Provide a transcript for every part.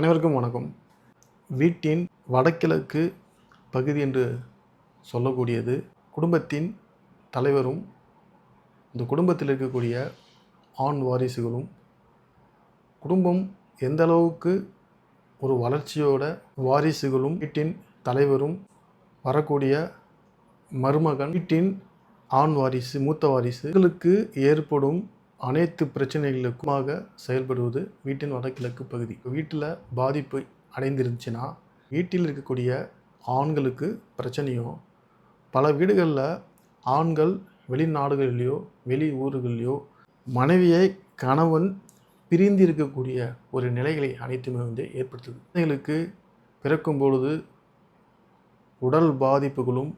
அனைவருக்கும் வணக்கம். வீட்டின் வடகிழக்கு பகுதி என்று சொல்லக்கூடியது குடும்பத்தின் தலைவரும் இந்த குடும்பத்தில் இருக்கக்கூடிய ஆண் வாரிசுகளும் குடும்பம் எந்த அளவுக்கு ஒரு வளர்ச்சியோட வாரிசுகளும் வீட்டின் தலைவரும் வரக்கூடிய மருமகன் வீட்டின் ஆண் வாரிசு மூத்த வாரிசுகளுக்கு ஏற்படும் அனைத்து பிரச்சனைகளுக்குமாக செயல்படுவது வீட்டின் வடகிழக்கு பகுதி. வீட்டில் பாதிப்பு அடைந்திருந்துச்சுன்னா வீட்டில் இருக்கக்கூடிய ஆண்களுக்கு பிரச்சனையும் பல வீடுகளில் ஆண்கள் வெளிநாடுகளிலேயோ வெளி ஊர்களிலேயோ மனைவியை கணவன் பிரிந்து இருக்கக்கூடிய ஒரு நிலைகளை அனைத்துமே வந்து ஏற்படுத்துது. குழந்தைகளுக்கு பிறக்கும் பொழுது உடல் பாதிப்புகளும்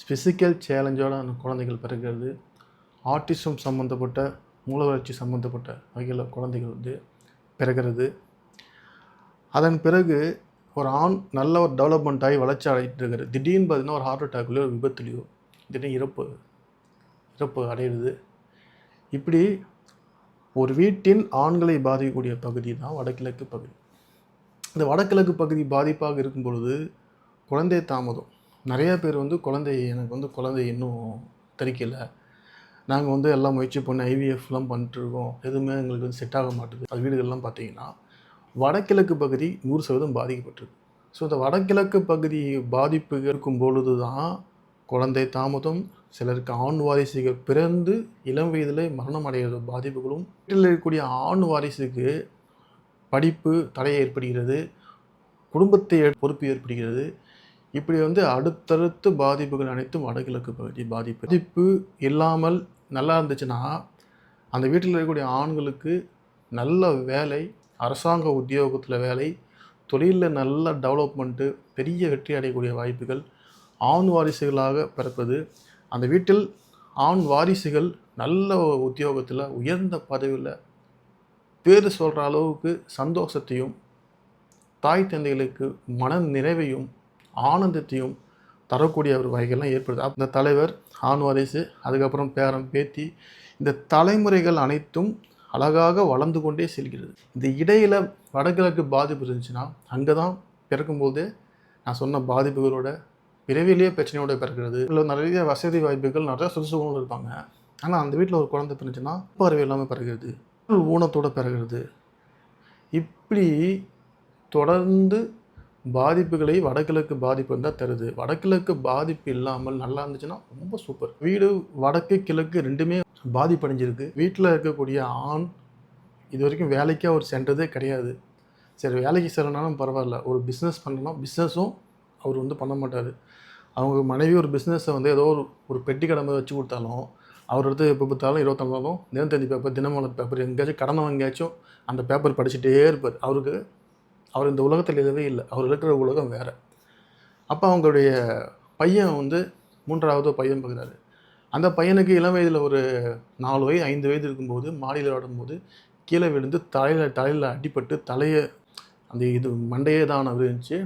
ஃபிசிக்கல் சேலஞ்சோட அந்த குழந்தைகள் பிறக்கிறது. ஆட்டிசம் சம்மந்தப்பட்ட மூல வளர்ச்சி சம்மந்தப்பட்ட வகையில் குழந்தைகள் வந்து பிறகிறது. அதன் பிறகு ஒரு ஆண் நல்ல ஒரு டெவலப்மெண்ட் ஆகி வளர்ச்சி அடையிட்டு இருக்கிறது திடீர்னு பார்த்தீங்கன்னா ஒரு ஹார்ட் அட்டாக்லையோ ஒரு விபத்துலையோ திடீர்னு இறப்பு இறப்பு அடையிறது. இப்படி ஒரு வீட்டின் ஆண்களை பாதிக்கக்கூடிய பகுதி தான் வடகிழக்கு பகுதி. இந்த வடகிழக்கு பகுதி பாதிப்பாக இருக்கும் பொழுது குழந்தை தாமதம். நிறையா பேர் வந்து குழந்தை எனக்கு வந்து குழந்தை இன்னும் தெரிக்கலை நாங்கள் வந்து எல்லாம் முயற்சி பண்ணி ஐவிஎஃப்லாம் பண்ணிட்டுருக்கோம். எதுவுமே எங்களுக்கு வந்து செட் ஆக மாட்டேது அது வீடுகள்லாம் பார்த்தீங்கன்னா வடகிழக்கு பகுதி நூறு சதவீதம் பாதிக்கப்பட்டிருக்கு. ஸோ இந்த வடகிழக்கு பகுதி பாதிப்பு இருக்கும் பொழுது தான் குழந்தை தாமதம் சிலருக்கு ஆண் வாரிசுகள் பிறந்து இளம் வயதில் மரணம் அடைகிற பாதிப்புகளும் வீட்டில் இருக்கக்கூடிய ஆண் வாரிசுக்கு படிப்பு தடை ஏற்படுகிறது குடும்பத்தை பொறுப்பு ஏற்படுகிறது. இப்படி வந்து அடுத்தடுத்து பாதிப்புகள் அனைத்தும் வடகிழக்கு பகுதி பாதிப்பு. பாதிப்பு இல்லாமல் நல்லா இருந்துச்சுன்னா அந்த வீட்டில் இருக்கக்கூடிய ஆண்களுக்கு நல்ல வேலை அரசாங்க உத்தியோகத்தில் வேலை தொழிலில் நல்ல டெவலப்மெண்ட்டு பெரிய வெற்றி அடையக்கூடிய வாய்ப்புகள் ஆண் வாரிசுகளாக பிறப்பது அந்த வீட்டில் ஆண் வாரிசுகள் நல்ல உத்தியோகத்தில் உயர்ந்த பதவியில் பேர் சொல்கிற அளவுக்கு சந்தோஷத்தையும் தாய் தந்தைகளுக்கு மன நிறைவையும் ஆனந்தத்தையும் தரக்கூடிய ஒரு வகைகள்லாம் ஏற்படுது. அந்த தலைவர் ஆண் வாரிசு அதுக்கப்புறம் பேரம் பேத்தி இந்த தலைமுறைகள் அனைத்தும் அழகாக வளர்ந்து கொண்டே செல்கிறது. இந்த இடையில் வடகிழக்கு பாதிப்பு இருந்துச்சுன்னா அங்கே தான் பிறக்கும்போது நான் சொன்ன பாதிப்புகளோட விரைவிலேயே பிரச்சனையோட பிறக்கிறது. இல்லை நிறைய வசதி வாய்ப்புகள் நிறைய சுறுசுகங்களும் இருப்பாங்க. ஆனால் அந்த வீட்டில் ஒரு குழந்தை பிறந்துச்சுன்னா பார்வை இல்லாமல் பிறகுறது ஊனத்தோட பிறகுறது இப்படி தொடர்ந்து பாதிப்புகளை வடகிழக்கு பாதிப்பு தான் தருது. வடகிழக்கு பாதிப்பு இல்லாமல் நல்லா இருந்துச்சுன்னா ரொம்ப சூப்பர் வீடு வடக்கு கிழக்கு ரெண்டுமே பாதிப்படைஞ்சிருக்கு. வீட்டில் இருக்கக்கூடிய ஆண் இது வரைக்கும் வேலைக்கே அவர் சென்றதே கிடையாது. சரி வேலைக்கு செல்லனாலும் பரவாயில்ல. ஒரு பிஸ்னஸ் பண்ணணும்னா பிஸ்னஸும் அவர் வந்து பண்ண மாட்டார். அவங்க மனைவி ஒரு பிஸ்னஸை வந்து ஏதோ ஒரு ஒரு பெட்டி கடை மாதிரி வச்சு கொடுத்தாலும் அவர் எடுத்து எப்போ பார்த்தாலும் இருபத்தொன்னாலும் தினத்தந்தி பேப்பர் தினமலர் பேப்பர் எங்கேயாச்சும் கடனை எங்கேயாச்சும் அந்த பேப்பர் படிச்சுட்டே இருப்பார். அவருக்கு அவர் இந்த உலகத்தில் இல்லவே இல்லை. அவர் இருக்கிற உலகம் வேறு. அப்போ அவங்களுடைய பையன் வந்து மூன்றாவது பையன் பார்க்குறாரு அந்த பையனுக்கு இளம் வயதில் ஒரு நாலு வயது ஐந்து வயது இருக்கும்போது மாடியில் விளையாடும்போது கீழே விழுந்து தலையில் தலையில் அடிபட்டு தலையை அந்த இது மண்டையே தான் இருந்துச்சு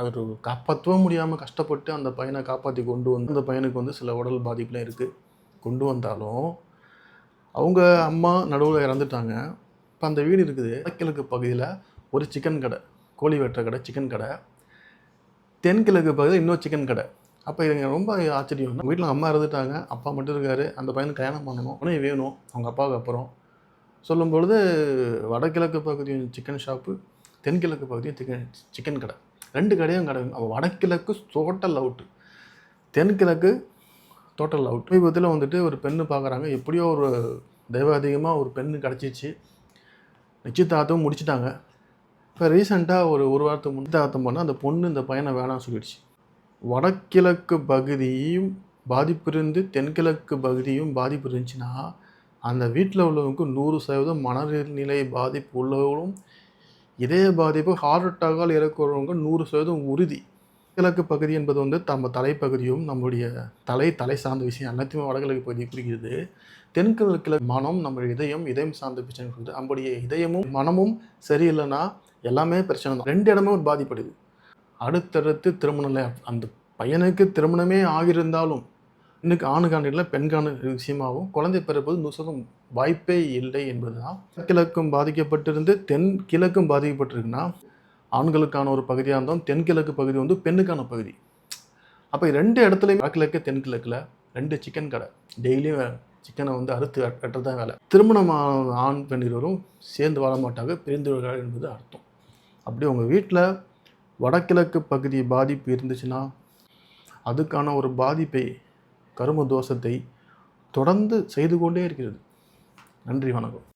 அவர் காப்பாற்றவும் முடியாமல் கஷ்டப்பட்டு அந்த பையனை காப்பாற்றி கொண்டு வந்து அந்த பையனுக்கு வந்து சில உடல் பாதிப்புலாம் இருக்குது கொண்டு வந்தாலும் அவங்க அம்மா நடுவில் இறந்துட்டாங்க. இப்போ அந்த வீடு இருக்குது. வடகிழக்கு பகுதியில் ஒரு சிக்கன் கடை. கோழி வெட்டுற கடை சிக்கன் கடை. தென்கிழக்கு பகுதியில் இன்னொரு சிக்கன் கடை. அப்போ எனக்கு ரொம்ப ஆச்சரியம். வீட்டில் அம்மா இறந்துட்டாங்க அப்பா மட்டும் இருக்காரு. அந்த பையனுக்கு கல்யாணம் பண்ணணும். உடனே வேணும். அவங்க அப்பாவுக்கு அப்புறம். சொல்லும் பொழுது வடகிழக்கு பகுதியும் சிக்கன் ஷாப்பு தென்கிழக்கு பகுதியும் சிக்கன் சிக்கன் கடை. ரெண்டு கடையும் கடை. அப்போ வடகிழக்கு டோட்டல் அவுட்டு தென்கிழக்கு டோட்டல் அவுட் சமீபத்தில் வந்துட்டு ஒரு பெண்ணு பார்க்குறாங்க எப்படியோ ஒரு தெய்வாதீகமாக ஒரு பெண்ணு கிடச்சிச்சு. நிச்சயதார்த்தம் முடிச்சிட்டாங்க. இப்போ ரீசெண்டாக ஒரு ஒரு வாரத்துக்கு முன்தார்த்தம் பண்ணால் அந்த பொண்ணு இந்த பையனை வேணாம்னு சொல்லிடுச்சு. வடகிழக்கு பகுதியும் பாதிப்பு இருந்து தென்கிழக்கு பகுதியும் பாதிப்பு இருந்துச்சுன்னா அந்த வீட்டில் உள்ளவங்களுக்கு நூறு சதவீதம் மனநிலை பாதிப்பு உள்ளவங்களும் இதய பாதிப்பு ஹார்ட் அட்டாக்கால் இறக்குறவங்க நூறு சதவீதம் உறுதி. கிழக்கு பகுதி என்பது வந்து நம்ம தலைப்பகுதியும் நம்முடைய தலை தலை சார்ந்த விஷயம் எல்லாத்தையுமே வடகிழக்கு பகுதி குறிக்கிறது. தென்கிழக்கில் மனம் நம்மளுடைய இதயம் இதயம் சார்ந்த பிரச்சனை சொல்லுது நம்முடைய இதயமும் மனமும் சரியில்லைன்னா எல்லாமே பிரச்சனை தான். ரெண்டு இடமே ஒரு பாதிப்படுது அடுத்தடுத்து திருமணம் இல்லை. அந்த பையனுக்கு திருமணமே ஆகியிருந்தாலும் இன்னைக்கு ஆணுக்கான இல்லை பெண்கான விஷயமாகவும் குழந்தை பிறப்பது நூசகம் வாய்ப்பே இல்லை என்பதுதான். கிழக்கும் பாதிக்கப்பட்டிருந்து தென் கிழக்கும் பாதிக்கப்பட்டிருக்குன்னா ஆண்களுக்கான ஒரு பகுதியாக இருந்தாலும் தென்கிழக்கு பகுதி வந்து பெண்ணுக்கான பகுதி. அப்போ ரெண்டு இடத்துலையும் வடகிழக்கு தென்கிழக்கில் ரெண்டு சிக்கன் கடை. டெய்லியும் சிக்கனை வந்து அறுத்து வெட்டுறது தான் வேலை திருமணமான ஆண் பெண் இருவரும் சேர்ந்து வாழ மாட்டாங்க பிரிந்து என்பது அர்த்தம். அப்படி உங்கள் வீட்டில் வடகிழக்கு பகுதி பாதிப்பு இருந்துச்சுன்னா அதுக்கான ஒரு பாதிப்பை கரும தோஷத்தை தொடர்ந்து செய்து கொண்டே இருக்கிறது. நன்றி வணக்கம்.